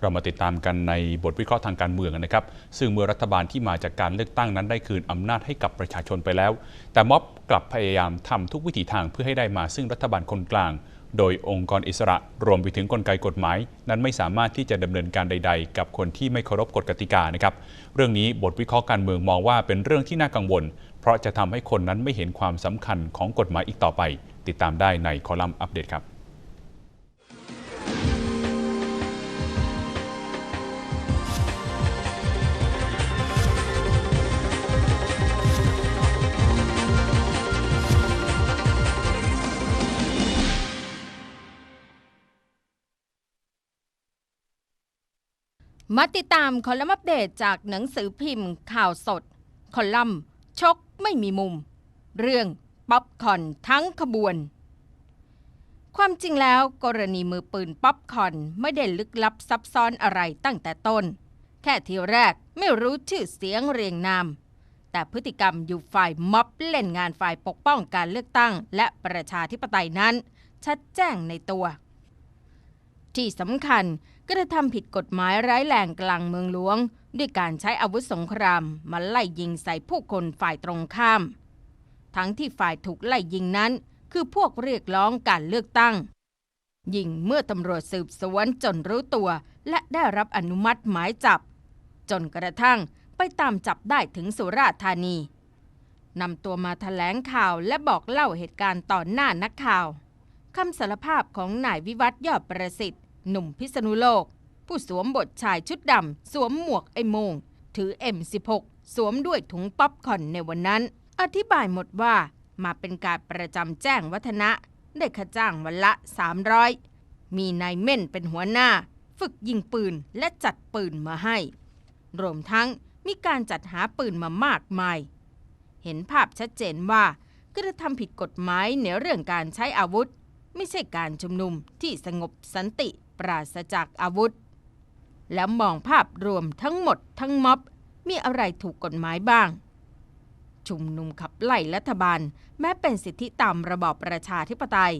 เรามาติดตามกันในบทวิเคราะห์ทางการเมืองนะครับ ซึ่งเมื่อรัฐบาลที่มาจากการเลือกตั้งนั้นได้คืนอำนาจให้กับประชาชนไปแล้ว แต่ม็อบกลับพยายามทำทุกวิถีทางเพื่อให้ได้มาซึ่งรัฐบาลคนกลาง โดยองค์กรอิสระรวมไปถึงกลไกกฎหมาย นั้นไม่สามารถที่จะดำเนินการใด ๆ กับคนที่ไม่เคารพกฎกติกานะครับ เรื่องนี้บทวิเคราะห์การเมืองมองว่าเป็นเรื่องที่น่ากังวล เพราะจะทำให้คนนั้นไม่เห็นความสำคัญของกฎหมายอีกต่อไป ติดตามได้ในคอลัมน์อัปเดตครับ มาติดตามคอลัมน์อัปเดตจากหนังสือพิมพ์ ข่าวสด คอลัมน์ ชกไม่มีมุม เรื่องป๊อปคอนทั้งขบวน ความจริงแล้วกรณีมือปืนป๊อปคอนไม่ได้ลึกลับซับซ้อนอะไรตั้งแต่ต้น แค่ทีแรกไม่รู้ชื่อเสียงเรียงนาม แต่พฤติกรรมอยู่ฝ่ายม็อบเล่นงานฝ่ายปกป้องการเลือกตั้ง และประชาธิปไตยนั้น ชัดแจ้งในตัว ที่สำคัญ กระทำผิดกฎหมายร้ายแรงกลางเมืองหลวง ด้วยการใช้อาวุธสงครามมาไล่ยิงใส่ผู้คนฝ่ายตรงข้าม ทั้งที่ฝ่ายถูกไล่ยิงนั้น คือพวกเรียกร้องการเลือกตั้ง ยิงเมื่อตำรวจสืบสวนจนรู้ตัว และได้รับอนุมัติหมายจับ จนกระทั่งไปตามจับได้ถึงสุราษฎร์ธานีนำตัวมาแถลงข่าวและบอกเล่าเหตุการณ์ต่อหน้านักข่าวคำสารภาพของนายวิวัฒยอดประสิทธิ์ หนุ่มพิษณุโลก ผู้สวมบทชายชุดดำ สวมหมวกไอโมง ถือ M16 สวมด้วยถุงป๊อปคอนในวันนั้น อธิบายหมดว่ามาเป็นการประจำแจ้งวัฒนะได้ค่าจ้างวันละ 300 มีนายเม่นเป็นหัวหน้า ฝึกยิงปืนและจัดปืนมาให้ รวมทั้งมีการจัดหาปืนมามากมาย เห็นภาพชัดเจนว่ากระทำผิดกฎหมายในเรื่องการใช้อาวุธ ไม่ใช่การชุมนุมที่สงบสันติ ปราศจากอาวุธ แล้วมองภาพรวมทั้งหมดทั้งม็อบมีอะไรถูกกฎหมายบ้าง ชุมนุมขับไล่รัฐบาลแม้เป็นสิทธิตามระบอบประชาธิปไตย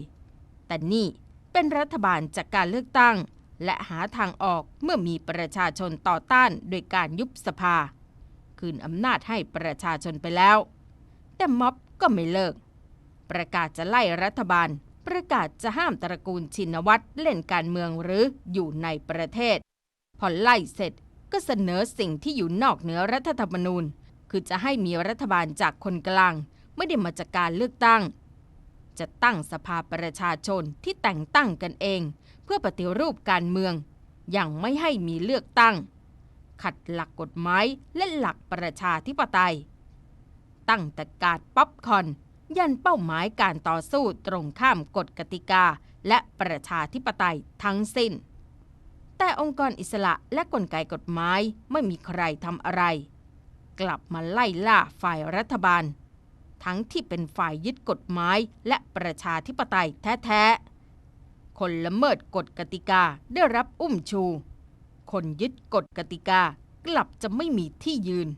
แต่นี่เป็นรัฐบาลจากการเลือกตั้ง และหาทางออกเมื่อมีประชาชนต่อต้านโดยการยุบสภา คืนอำนาจให้ประชาชนไปแล้ว แต่ม็อบก็ไม่เลิก ประกาศจะไล่รัฐบาล ประกาศจะห้ามตระกูลชินวัตรเล่นการเมืองหรืออยู่ในประเทศ พอไล่เสร็จก็เสนอสิ่งที่อยู่นอกเหนือรัฐธรรมนูญ คือจะให้มีรัฐบาลจากคนกลาง ไม่ได้มาจากการเลือกตั้ง จะตั้งสภาประชาชนที่แต่งตั้งกันเอง เพื่อปฏิรูปการเมืองอย่างไม่ให้มีเลือกตั้ง ขัดหลักกฎหมายและหลักประชาธิปไตย ตั้งแต่การป๊อปคอน ยันเป้าหมายการต่อสู้ตรงข้ามกฎกติกา และประชาธิปไตยทั้งสิ้น แต่องค์กรอิสระและกลไกกฎหมายไม่มีใครทำอะไร กลับมาไล่ล่าฝ่ายรัฐบาล ทั้งที่เป็นฝ่ายยึดกฎหมายและประชาธิปไตยแท้ๆ คนละเมิดกฎกติกาได้รับอุ้มชู คนยึดกฎกติกากลับจะไม่มีที่ยืน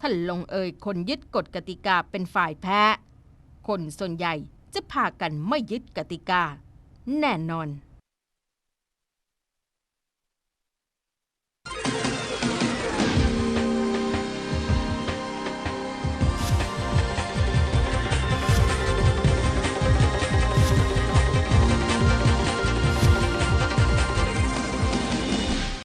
ท่านลงเอยคนยึดกฎกติกาเป็นฝ่ายแพ้ คนส่วนใหญ่จะพากันไม่ยึดกติกา แน่นอน